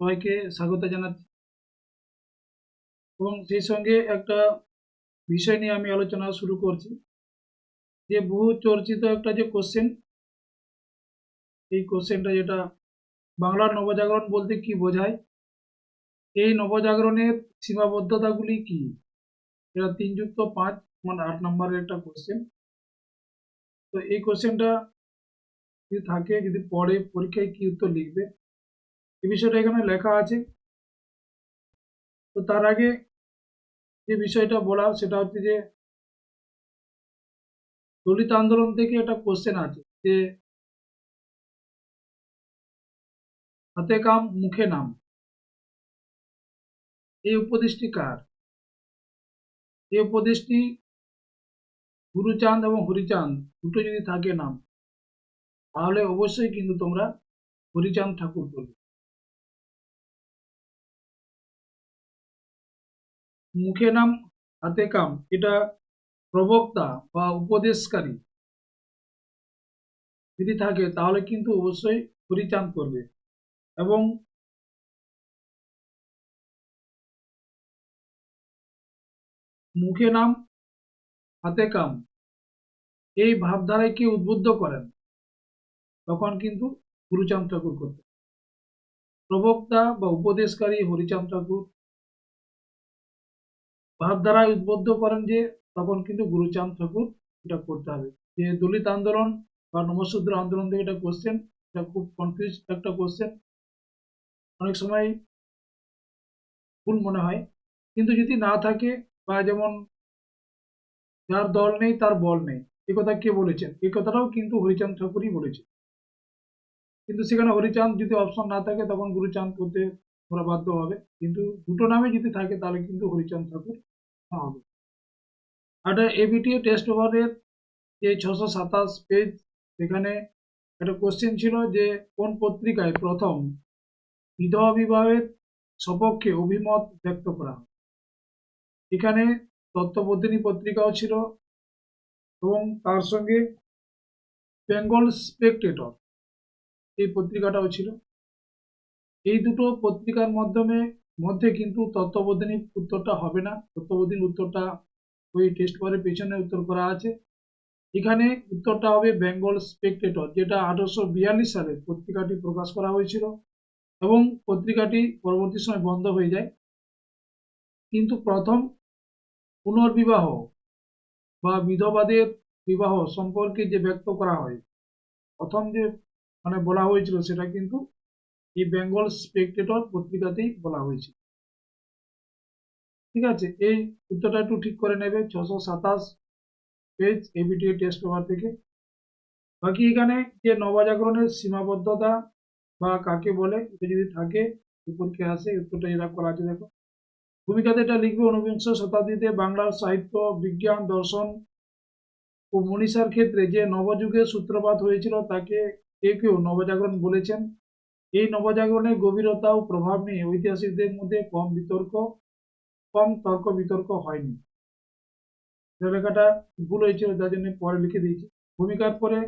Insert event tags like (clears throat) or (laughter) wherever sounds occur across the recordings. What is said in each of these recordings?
সবাইকে স্বাগত জানাচ্ছি। এবং সেই সঙ্গে একটা বিষয় নিয়ে আমি আলোচনা শুরু করছি। যে বহু চর্চিত একটা যে কোশ্চেন এই কোশ্চেনটা যেটা বাংলার নবজাগরণ বলতে কি বোঝায়? এই নবজাগরণের সীমাবদ্ধতাগুলি কি? এটা তিন যুক্ত পাঁচ মানে আট নম্বরের একটা কোশ্চেন তো এই কোশ্চেনটা যদি থাকে, যদি পড়ে পরীক্ষায় কি উত্তর লিখবে? এই বিষয়টা এখানে লেখা আছে। তো তার আগে যে বিষয়টা বলা সেটা হচ্ছে যে দলিত আন্দোলন থেকে একটা কোশ্চেন আছে যে হাতে কাম, মুখে নাম। এই উপদেশটি কার? এই উপদেশটি গুরুচাঁদ এবং হরিচাঁদ, দুটো যদি থাকে নাম, তাহলে অবশ্যই কিন্তু তোমরা হরিচাঁদ ঠাকুর বলবে। মুখে নাম, হাতে কাম, এটা প্রবক্তা বা উপদেশকারী যদি থাকে, তাহলে কিন্তু অবশ্যই হরিচাঁদ করবে। এবং মুখে নাম, হাতে কাম, এই ভাবধারাকে উদ্বুদ্ধ করেন, তখন কিন্তু গুরুচাঁদ ঠাকুর করতেন। প্রবক্তা বা উপদেশকারী হরিচাঁদ ঠাকুর ভাবধারায় উদ্বুদ্ধ করেন যে, তখন কিন্তু গুরুচাঁদ ঠাকুর এটা করতে হবে। যে দলিত আন্দোলন বা নমশূদ্র আন্দোলন থেকে এটা কোশ্চেন এটা খুব কনফিউজ একটা কোশ্চেন অনেক সময় ভুল মনে হয়। কিন্তু যদি না থাকে বা যেমন যার দল নেই, তার বল নেই, এ কথা কে বলেছেন? এই কথাটাও কিন্তু হরিচাঁদ ঠাকুরই বলেছেন। কিন্তু সেখানে হরিচাঁদ যদি অপশন না থাকে, তখন গুরুচাঁদ করতে ওরা বাধ্য হবে। কিন্তু দুটো নামে যদি থাকে, তাহলে কিন্তু হরিচাঁদ ঠাকুর আর এবিটিএ টেস্ট ওভারের যে ছশো সাতাশ পেজ সেখানে একটা কোশ্চেন ছিল যে কোন পত্রিকায় প্রথম বিধবা বিবাহের সপক্ষে অভিমত ব্যক্ত করা এখানে তত্ত্ববোধিনী পত্রিকাও ছিল এবং তার সঙ্গে বেঙ্গল স্পেকটেটর এই পত্রিকাটাও ছিল। এই দুটো পত্রিকার মাধ্যমে মধ্যে কিন্তু তত্ত্ববোধিনীর উত্তরটা হবে না। তত্ত্ববোধিনীর উত্তরটা ওই টেস্ট পরের পেছনে উত্তর করা আছে। এখানে উত্তরটা হবে বেঙ্গল স্পেকটেটর যেটা আঠারোশো বিয়াল্লিশ সালে পত্রিকাটি প্রকাশ করা হয়েছিল এবং পত্রিকাটি পরবর্তী সময় বন্ধ হয়ে যায়। কিন্তু প্রথম পুনর্বিবাহ বা বিধবাদের বিবাহ সম্পর্কে যে ব্যক্ত করা হয়, প্রথম যে মানে বলা হয়েছিল সেটা কিন্তু এই বেঙ্গল স্পেকটেটর পত্রিকাতেই বলা হয়েছে। ঠিক আছে? এই উত্তরটা একটু ঠিক করে নেবে, ছশো সাতাশ পেজ এবিটিএ টেস্ট পেপার থেকে। বাকি এখানে যে নবজাগরণের সীমাবদ্ধতা বা কাকে বলে, এটা যদি থাকে পরীক্ষা আসে উত্তরটা এরা করা আছে, দেখো। ভূমিকাতে এটা লিখবে ঊনবিংশ শতাব্দীতে বাংলার সাহিত্য, বিজ্ঞান, দর্শন ও মনীষার ক্ষেত্রে যে নবযুগের সূত্রপাত হয়েছিল, তাকে কেউ কেউ নবজাগরণ বলেছেন। এই নবজাগরণের গভীরতা ও প্রভাব নিয়ে ঐতিহাসিকদের মধ্যে কম বিতর্ক, কম তর্ক বিতর্ক হয়নি। লেখাটা ভুল হয়েছিল যার জন্য পরে লিখে দিয়েছি। ভূমিকার পরে,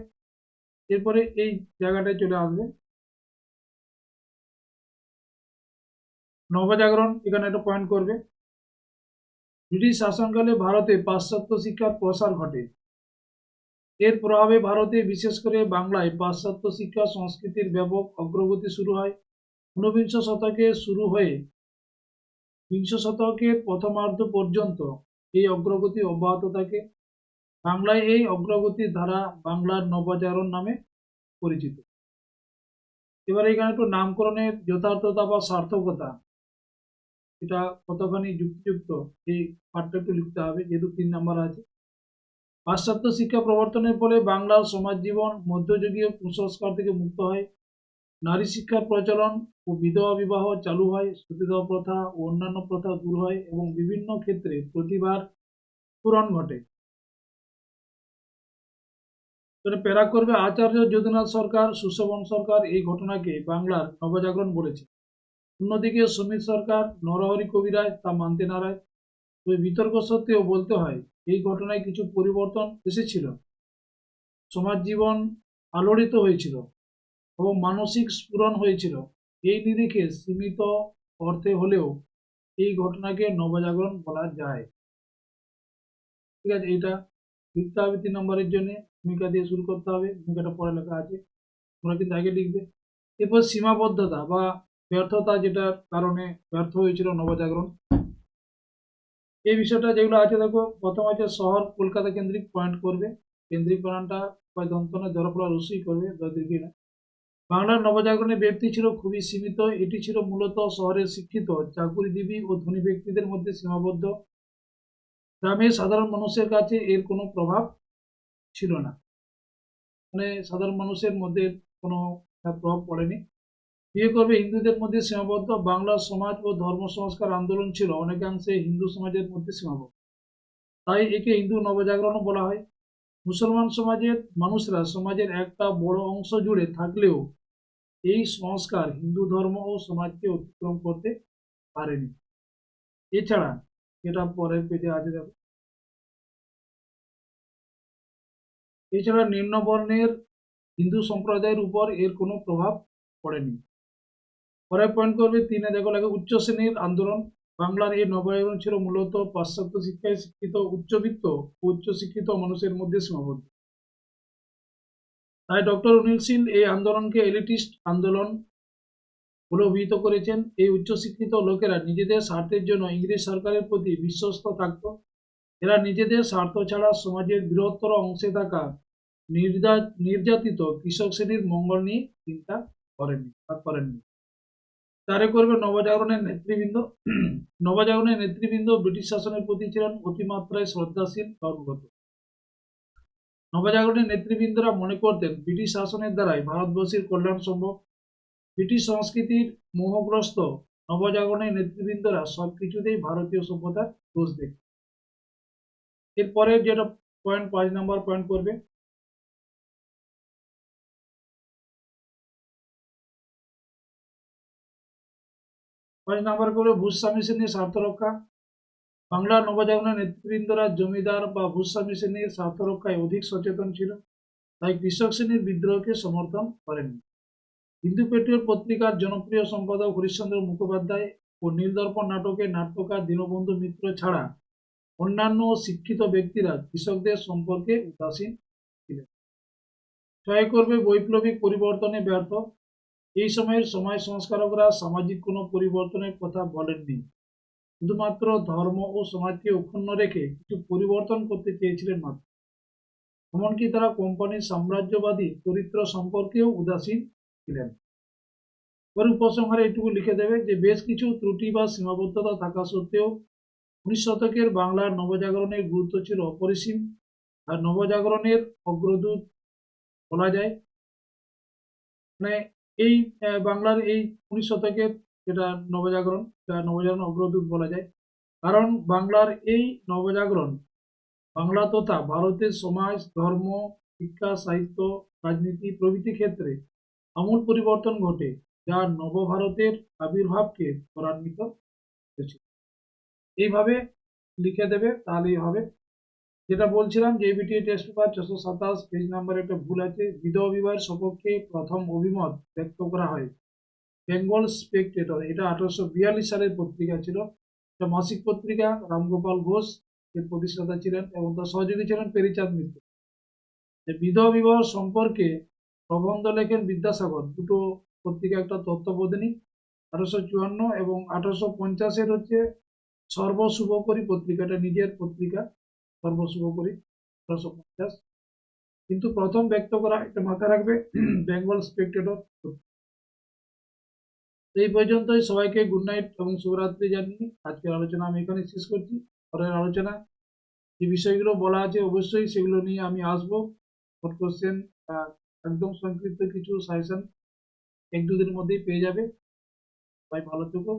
এরপরে এই জায়গাটায় চলে আসবে। নবজাগরণ এখানে একটা পয়েন্ট করবে। ব্রিটিশ শাসনকালে ভারতে পাশ্চাত্য শিক্ষার প্রসার ঘটে। এর প্রভাবে ভারতে, বিশেষ করে বাংলায়, পাশ্চাত্য শিক্ষা সংস্কৃতির ব্যাপক অগ্রগতি শুরু হয়। ঊনবিংশ শতকে শুরু হয়ে বিংশ শতকের প্রথমার্ধ পর্যন্ত এই অগ্রগতি অব্যাহত থাকে। বাংলায় এই অগ্রগতির ধারা বাংলার নবজাগরণ নামে পরিচিত। এবার এখানে একটু নামকরণের যথার্থতা বা সার্থকতা, এটা কতখানি যুক্তিযুক্ত, এই পাঠটা একটু লিখতে হবে, যেহেতু তিন নাম্বার আছে। পাশ্চাত্য শিক্ষা প্রবর্তনের ফলে বাংলার সমাজ জীবন মধ্যযুগীয় কুসংস্কার থেকে মুক্ত হয়। নারী শিক্ষার প্রচলন ও বিধবা বিবাহ চালু হয়, সতীদাহ প্রথা ও অন্যান্য প্রথা দূর হয় এবং বিভিন্ন ক্ষেত্রে প্রতিভার পূরণ ঘটে। প্যারা করবে আচার্য যদুনাথ সরকার, সুশোভন সরকার এই ঘটনাকে বাংলার নবজাগরণ বলেছে। অন্যদিকে সুমিত সরকার, নরহরি কবিরাজ তা মানতে নারায় তবে বিতর্ক সত্ত্বেও বলতে হয়, এই ঘটনায় কিছু পরিবর্তন এসেছিল। সমাজ জীবন আলোড়িত হয়েছিল এবং মানসিক স্ফুরণ হয়েছিল। এই নিরিখে সীমিত অর্থে হলেও এই ঘটনাকে নবজাগরণ বলা যায়। ঠিক আছে এটা লিখতে হবে তিন নম্বরের জন্য ভূমিকা দিয়ে শুরু করতে হবে। ভূমিকাটা পরে লেখা আছে। তোমরা কিন্তু আগে লিখবে। এরপর সীমাবদ্ধতা বা ব্যর্থতা যেটার কারণে ব্যর্থ হয়েছিল নবজাগরণ এই বিষয়টা যেগুলো আছে, দেখো, প্রথম আছে শহর কলকাতা কেন্দ্রিক পয়েন্ট করবে। কেন্দ্রিক বানানটা হয় দন্তনে দরপড়া রসই করবে দীর্ঘ না বাংলার নবজাগরণের ব্যক্তি ছিল খুবই সীমিত। এটি ছিল মূলত শহরের শিক্ষিত, চাকুরিজীবী ও ধনী ব্যক্তিদের মধ্যে সীমাবদ্ধ। গ্রামের সাধারণ মানুষের কাছে এর কোনো প্রভাব ছিল না। মানে সাধারণ মানুষের মধ্যে কোনো প্রভাব পড়েনি। বিয়ে করবে হিন্দুদের মধ্যে সীমাবদ্ধ বাংলা সমাজ ও ধর্ম সংস্কার আন্দোলন ছিল অনেকাংশে হিন্দু সমাজের মধ্যে সীমাবদ্ধ। তাই একে হিন্দু নবজাগরণও বলা হয়। মুসলমান সমাজের মানুষরা সমাজের একটা বড় অংশ জুড়ে থাকলেও এই সংস্কার হিন্দু ধর্ম ও সমাজকে অতিক্রম করতে পারেনি। এছাড়া এটা পরের পেজে আছে দেখো এছাড়া নিম্নবর্ণের হিন্দু সম্প্রদায়ের উপর এর কোনো প্রভাব পড়েনি। পরের পয়েন্ট করবে তিনে, দেখো লাগে উচ্চ শ্রেণির আন্দোলন। বাংলার এই নবায়ন ছিল মূলত পাশ্চাত্য শিক্ষায় শিক্ষিত, উচ্চবিত্ত উচ্চ শিক্ষিত মানুষের মধ্যে সীমাবদ্ধ। তাই ডক্টর অনিল সিং এই আন্দোলনকে এলিটিস্ট আন্দোলন বলে অভিহিত করেছেন। এই উচ্চশিক্ষিত লোকেরা নিজেদের স্বার্থের জন্য ইংরেজ সরকারের প্রতি বিশ্বস্ত থাকত। এরা নিজেদের স্বার্থ ছাড়া সমাজের বৃহত্তর অংশে থাকা নির্যাতিত কৃষক শ্রেণির মঙ্গল নিয়ে চিন্তা করেননি করেননি। তারে করবে নবজাগরণের নেতৃবৃন্দ। নবজাগরণের নেতৃবৃন্দ ব্রিটিশ শাসনের প্রতি ছিলেন অতিমাত্রায় শ্রদ্ধাশীল অনুগত নবজাগরণের নেতৃবৃন্দরা মনে করতেন, ব্রিটিশ শাসনের দ্বারাই ভারতবর্ষের কল্যাণ সম্ভব। ব্রিটিশ সংস্কৃতির মোহগ্রস্ত নবজাগরণের নেতৃবৃন্দরা সবকিছুতেই ভারতীয় সভ্যতার দোষ দেখত এরপরে যেটা পয়েন্ট পাঁচ নাম্বার পয়েন্ট করবে পাঁচ নাম্বার করে ভূস্বামী শ্রেণির স্বার্থ রক্ষা। বাংলার নবজাগরণের নেতৃবৃন্দরা জমিদার বা ভূস্বামী শ্রেণির স্বার্থ রক্ষায় অধিক সচেতন ছিল, তাই কৃষক শ্রেণির বিদ্রোহকে সমর্থন করেননি। হিন্দু পেট্রিয়ট পত্রিকার জনপ্রিয় সম্পাদক হরিশ্চন্দ্র মুখোপাধ্যায় ও নীলদর্পণ নাটকের নাট্যকার দীনবন্ধু মিত্র ছাড়া অন্যান্য শিক্ষিত ব্যক্তিরা কৃষকদের সম্পর্কে উদাসীন ছিলেন। ছয় করবে বৈপ্লবিক পরিবর্তনে ব্যর্থ এই সময়ের সমাজ সংস্কারকরা সামাজিক কোনো পরিবর্তনের কথা বলেননি। শুধুমাত্র ধর্ম ও সমাজকে অক্ষুণ্ণ রেখে কিছু পরিবর্তন করতে চেয়েছিলেন মাত্র। এমনকি তারা কোম্পানির সাম্রাজ্যবাদী চরিত্র সম্পর্কেও উদাসীন ছিলেন। পরে উপসংহারে এটুকু লিখে দেবে যে, বেশ কিছু ত্রুটি বা সীমাবদ্ধতা থাকা সত্ত্বেও উনিশ শতকের বাংলার নবজাগরণের গুরুত্ব ছিল অপরিসীম আর নবজাগরণের অগ্রদূত বলা যায়। মানে এই বাংলার এই উনিশ শতকের যেটা নবজাগরণ নবজাগরণ অগ্রদূত বলা যায়। কারণ বাংলার এই নবজাগরণ বাংলা তথা ভারতের সমাজ, ধর্ম, শিক্ষা, সাহিত্য, রাজনীতি প্রভৃতি ক্ষেত্রে আমূল পরিবর্তন ঘটে, যা নবভারতের আবির্ভাবকে ত্বরান্বিত হয়েছে এইভাবে লিখে দেবে, তাহলেই হবে। যেটা বলছিলাম যে বিটি টেস্ট পেপার ছশো সাতাশ পেজ নাম্বার একটা ভুল আছে। বিধবা বিবাহের সপক্ষে প্রথম অভিমত ব্যক্ত করা হয়। বেঙ্গল স্পেকটেটর এটা আঠারোশো বিয়াল্লিশ সালের পত্রিকা ছিল। এটা মাসিক পত্রিকা, রামগোপাল ঘোষ এর প্রতিষ্ঠাতা ছিলেন এবং তার সহযোগী ছিলেন পেরিচাঁদ মিত্র। বিধবা বিবাহ সম্পর্কে প্রবন্ধ লেখেন বিদ্যাসাগর। দুটো পত্রিকা, একটা তত্ত্ববোধিনী, আঠারোশো চুয়ান্ন এবং আঠারোশো পঞ্চাশের হচ্ছে সর্বশুভকরী পত্রিকাটা, নিজের পত্রিকা। সর্বশুভকরী আঠারোশো পঞ্চাশ কিন্তু প্রথম ব্যক্ত করা এটা মাথায় রাখবে, (clears throat) বেঙ্গল স্পেকটেটর এই পর্যন্তই, সবাইকে গুড নাইট এবং শুভরাত্রি জানিয়ে আজকের আলোচনা আমি এখানে শেষ করছি। পরের আলোচনা, যে বিষয়গুলো বলা আছে অবশ্যই সেগুলো নিয়ে আমি আসব। শর্ট কোশ্চেন একদম সংক্ষিপ্ত কিছু সাজেশন এক দুদিনের মধ্যেই পেয়ে যাবে। সবাই ভালো থেকো।